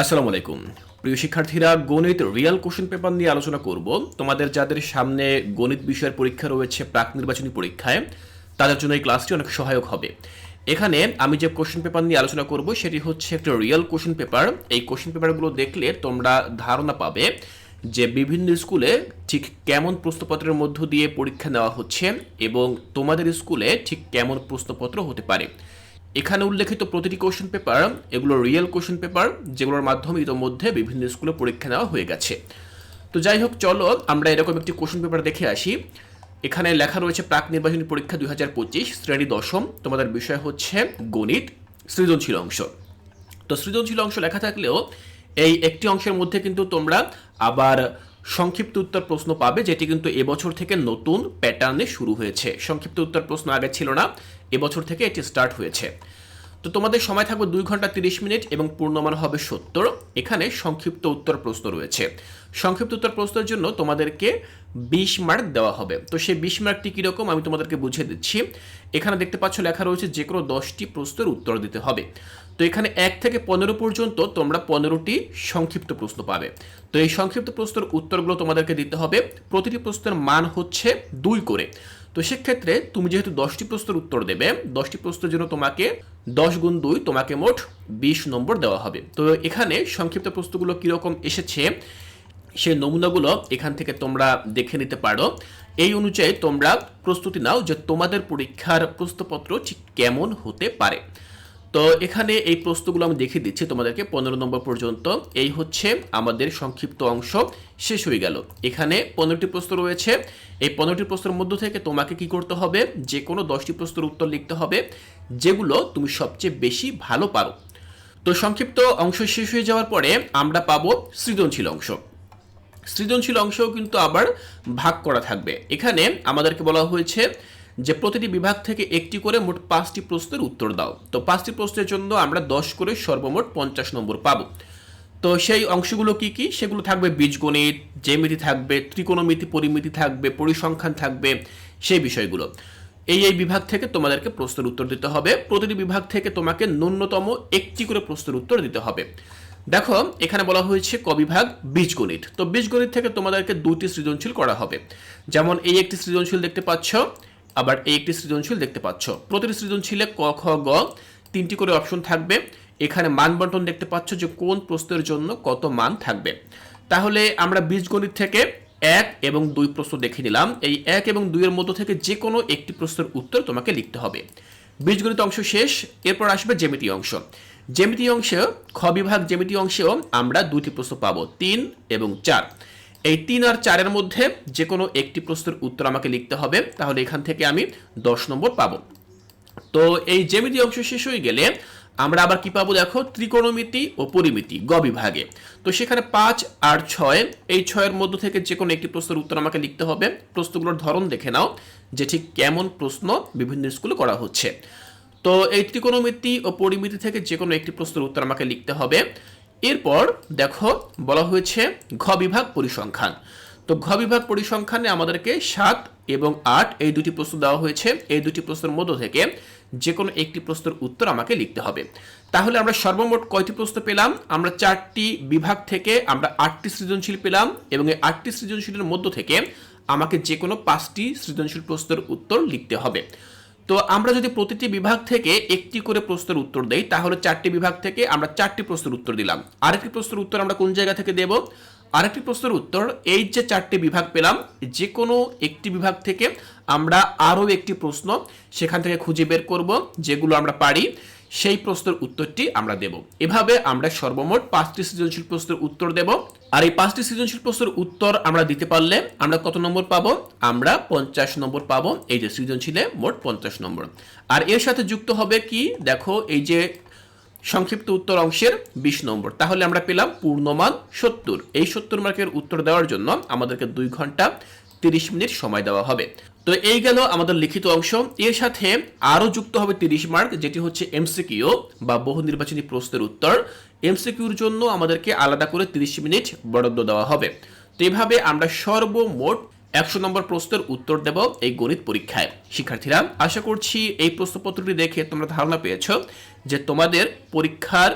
আসসালামু আলাইকুম। প্রিয় শিক্ষার্থীরা, গণিত রিয়েল কোশ্চেন পেপার নিয়ে আলোচনা করব। তোমাদের যাদের সামনে গণিত বিষয়ের পরীক্ষা রয়েছে প্রাক নির্বাচনী পরীক্ষায়, তাদের জন্য এই ক্লাসটি অনেক সহায়ক হবে। এখানে আমি যে কোশ্চেন পেপার নিয়ে আলোচনা করব, সেটি হচ্ছে একটা রিয়েল কোশ্চেন পেপার এই কোশ্চেন পেপারগুলো দেখলে তোমরা ধারণা পাবে যে বিভিন্ন স্কুলে ঠিক কেমন প্রশ্নপত্রের মধ্য দিয়ে পরীক্ষা নেওয়া হচ্ছে এবং তোমাদের স্কুলে ঠিক কেমন প্রশ্নপত্র হতে পারে। এখানে উল্লেখিত প্রতিটি কোশ্চেন পেপার এগুলো রিয়েল কোশ্চেন পেপার যেগুলোর মাধ্যমে ইতোমধ্যে বিভিন্ন স্কুলে পরীক্ষা নেওয়া হয়ে গেছে। তো যাই হোক, চলো আমরা এরকম একটি কোশ্চেন পেপার দেখে আসি। এখানে লেখা রয়েছে প্রাক নির্বাচনী পরীক্ষা দুই হাজার পঁচিশ, শ্রেণি দশম। তোমাদের বিষয় হচ্ছে গণিত, সৃজনশীল অংশ। তো সৃজনশীল অংশ লেখা থাকলেও এই একটি অংশের মধ্যে কিন্তু তোমরা আবার সংক্ষিপ্ত উত্তর প্রশ্ন পাবে, যেটি কিন্তু এবছর থেকে নতুন প্যাটার্নে শুরু হয়েছে। সংক্ষিপ্ত উত্তর প্রশ্ন আগে ছিল না, এবছর থেকে এটি স্টার্ট হয়েছে। তো তোমাদের সময় থাকবে দুই ঘণ্টা তিরিশ মিনিট এবং পূর্ণমান হবে সত্তর। এখানে সংক্ষিপ্ত উত্তর প্রশ্ন রয়েছে। সংক্ষিপ্ত উত্তর প্রশ্নের জন্য তোমাদেরকে বিশ মার্ক দেওয়া হবে। তো সেই বিশ মার্কটি কীরকম আমি তোমাদেরকে বুঝিয়ে দিচ্ছি। এখানে দেখতে পাচ্ছ লেখা রয়েছে যে কোনো দশটি প্রশ্নের উত্তর দিতে হবে। তো এখানে এক থেকে পনেরো পর্যন্ত তোমরা পনেরোটি সংক্ষিপ্ত প্রশ্ন পাবে। তো এই সংক্ষিপ্ত প্রশ্নের উত্তরগুলো তোমাদেরকে দিতে হবে। প্রতিটি প্রশ্নের মান হচ্ছে দুই করে। তো সেক্ষেত্রে তুমি যেহেতু দশটি প্রশ্নের উত্তর দেবে, দশটি প্রশ্নের জন্য তোমাকে দশ গুণ দুই তোমাকে মোট বিশ নম্বর দেওয়া হবে। তো এখানে সংক্ষিপ্ত প্রশ্নগুলো কীরকম এসেছে সেই নমুনাগুলো এখান থেকে তোমরা দেখে নিতে পারো। এই অনুযায়ী তোমরা প্রস্তুতি নাও যে তোমাদের পরীক্ষার প্রশ্নপত্র ঠিক কেমন হতে পারে। তো এখানে এই প্রশ্নগুলো আমি দেখিয়ে দিচ্ছি তোমাদেরকে পনেরো নম্বর পর্যন্ত। এই হচ্ছে আমাদের সংক্ষিপ্ত অংশ, শেষ হয়ে গেল। এখানে পনেরোটি প্রশ্ন রয়েছে। এই পনেরোটি প্রশ্নের মধ্য থেকে তোমাকে কি করতে হবে? যে কোনো দশটি প্রশ্নের উত্তর লিখতে হবে। যেগুলো তুমি সবচেয়ে বেশি ভালো পারো। তো সংক্ষিপ্ত অংশ শেষ হয়ে যাওয়ার পরে আমরা পাবো সৃজনশীল অংশ। সৃজনশীল অংশও কিন্তু আবার ভাগ করা থাকবে। এখানে আমাদেরকে বলা হয়েছে যে প্রতিটি বিভাগ থেকে একটি করে মোট পাঁচটি প্রশ্নের উত্তর দাও। তো পাঁচটি প্রশ্নের জন্য আমরা দশ করে সর্বমোট পঞ্চাশ নম্বর পাবো। তো সেই অংশগুলো কি কি? সেগুলো থাকবে বীজগণিত, জ্যামিতি থাকবে, ত্রিকোণমিতি, পরিমিতি থাকবে, পরিসংখ্যান থাকবে, সেই বিষয়গুলো। এই এই বিভাগ থেকে তোমাদেরকে প্রশ্নের উত্তর দিতে হবে। প্রতিটি বিভাগ থেকে তোমাকে ন্যূনতম একটি করে প্রশ্নের উত্তর দিতে হবে। দেখো, এখানে বলা হয়েছে ক বিভাগ, বীজগণিত। তো বীজগণিত থেকে তোমাদেরকে দুটি সৃজনশীল করা হবে। যেমন, এই একটি সৃজনশীল দেখতে পাচ্ছ, আবার এই একটি সৃজনশীল দেখতে পাচ্ছ। প্রতিটি সৃজনশীলে ক, খ, গ তিনটি করে অপশন থাকবে। এখানে মান বন্টন দেখতে পাচ্ছ যে কোন প্রশ্নের জন্য কত মান থাকবে। তাহলে আমরা বীজগণিত থেকে এক এবং দুই প্রশ্ন দেখে নিলাম। এই এক এবং দুইয়ের মধ্য থেকে যে কোনো একটি প্রশ্নের উত্তর তোমাকে লিখতে হবে। বীজগণিত অংশ শেষ, এরপর আসবে জ্যামিতি অংশ। জ্যামিতি অংশে, খ বিভাগ জ্যামিতি অংশেও আমরা দুইটি প্রশ্ন পাবো, তিন এবং চার। এই তিন আর চারের মধ্যে যে কোনো একটি প্রশ্নের উত্তর আমাকে লিখতে হবে, তাহলে এখান থেকে আমি দশ নম্বর পাবো। তো এই জ্যামিতি অংশ শেষ হয়ে গেলে আমরা আবার কি পাবো দেখো? ত্রিকোণমিতি ও পরিমিতি, গ বিভাগে। তো সেখানে পাঁচ আর ছয়, এই ছয়ের মধ্য থেকে যে কোনো একটি প্রশ্নের উত্তর আমাকে লিখতে হবে। প্রশ্নগুলোর ধরন দেখে নাও, যে ঠিক কেমন প্রশ্ন বিভিন্ন স্কুলে করা হচ্ছে। তো এই ত্রিকোণমিতি ও পরিমিতি থেকে যে কোনো একটি প্রশ্নের উত্তর আমাকে লিখতে হবে। এরপর দেখো, বলা হয়েছে ঘ বিভাগ পরিসংখ্যান। তো ঘ বিভাগ পরিসংখ্যানে আমাদেরকে সাত এবং আট এই দুটি প্রশ্ন দেওয়া হয়েছে। এই দুটি প্রশ্নের মধ্য থেকে যে কোনো একটি প্রশ্নের উত্তর আমাকে লিখতে হবে। তাহলে আমরা সর্বমোট কয়টি প্রশ্ন পেলাম? আমরা চারটি বিভাগ থেকে আমরা আটটি সৃজনশীল পেলাম এবং এই আটটি সৃজনশীলের মধ্য থেকে আমাকে যে কোনো পাঁচটি সৃজনশীল প্রশ্নের উত্তর লিখতে হবে। তো আমরা যদি প্রতিটি বিভাগ থেকে একটি করে প্রশ্নের উত্তর দেই, তাহলে চারটি বিভাগ থেকে আমরা চারটি প্রশ্নের উত্তর দিলাম। আরেকটি প্রশ্নের উত্তর আমরা কোন জায়গা থেকে দেব? আরেকটি প্রশ্নের উত্তর, এই যে চারটি বিভাগ পেলাম যে কোনো একটি বিভাগ থেকে আমরা আরও একটি প্রশ্ন সেখান থেকে খুঁজে বের করব, যেগুলো আমরা পারি। সেই প্রশ্নের উত্তরটি আমরা দেব। এভাবে আমরা সর্বমোট পাঁচটি সৃজনশীল প্রশ্নের উত্তর দেব। আর এই পাঁচটি সৃজনশীল প্রশ্নের উত্তর আমরা দিতে পারলে আমরা কত নম্বর পাবো? আমরা পঞ্চাশ নম্বর পাবো, এই যে সৃজনশীলে মোট পঞ্চাশ নম্বর। আর এর সাথে যুক্ত হবে কি, দেখো এই যে সংক্ষিপ্ত উত্তর অংশের বিশ নম্বর। তাহলে আমরা পেলাম পূর্ণমান সত্তর। এই সত্তর মার্কের উত্তর দেওয়ার জন্য আমাদেরকে দুই ঘণ্টা তিরিশ মিনিট সময় দেওয়া হবে। তো এই গেল আমাদের লিখিত অংশ। এর সাথে আরও যুক্ত হবে তিরিশ মার্ক, যেটি হচ্ছে এমসিকিউ বা বহু নির্বাচনী প্রশ্নের উত্তর। এমসিকিউর জন্য আমাদেরকে আলাদা করে তিরিশ মিনিট বরাদ্দ দেওয়া হবে। তো এভাবে আমরা সর্বমোট একশো নম্বর প্রশ্নের উত্তর দেব এই গণিত পরীক্ষায়। শিক্ষার্থীরা, আশা করছি এই প্রশ্নপত্রটি দেখে তোমরা ধারণা পেয়েছ যে তোমাদের পরীক্ষার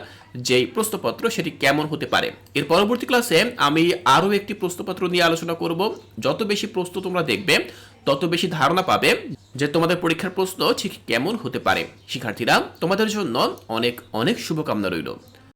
যেই প্রশ্নপত্র সেটি কেমন হতে পারে। এর পরবর্তী ক্লাসে আমি আরও একটি প্রশ্নপত্র নিয়ে আলোচনা করব। যত বেশি প্রশ্ন তোমরা দেখবে, তত বেশি ধারণা পাবে যে তোমাদের পরীক্ষার প্রশ্ন ঠিক কেমন হতে পারে। শিক্ষার্থীরা, তোমাদের জন্য অনেক অনেক শুভকামনা রইল।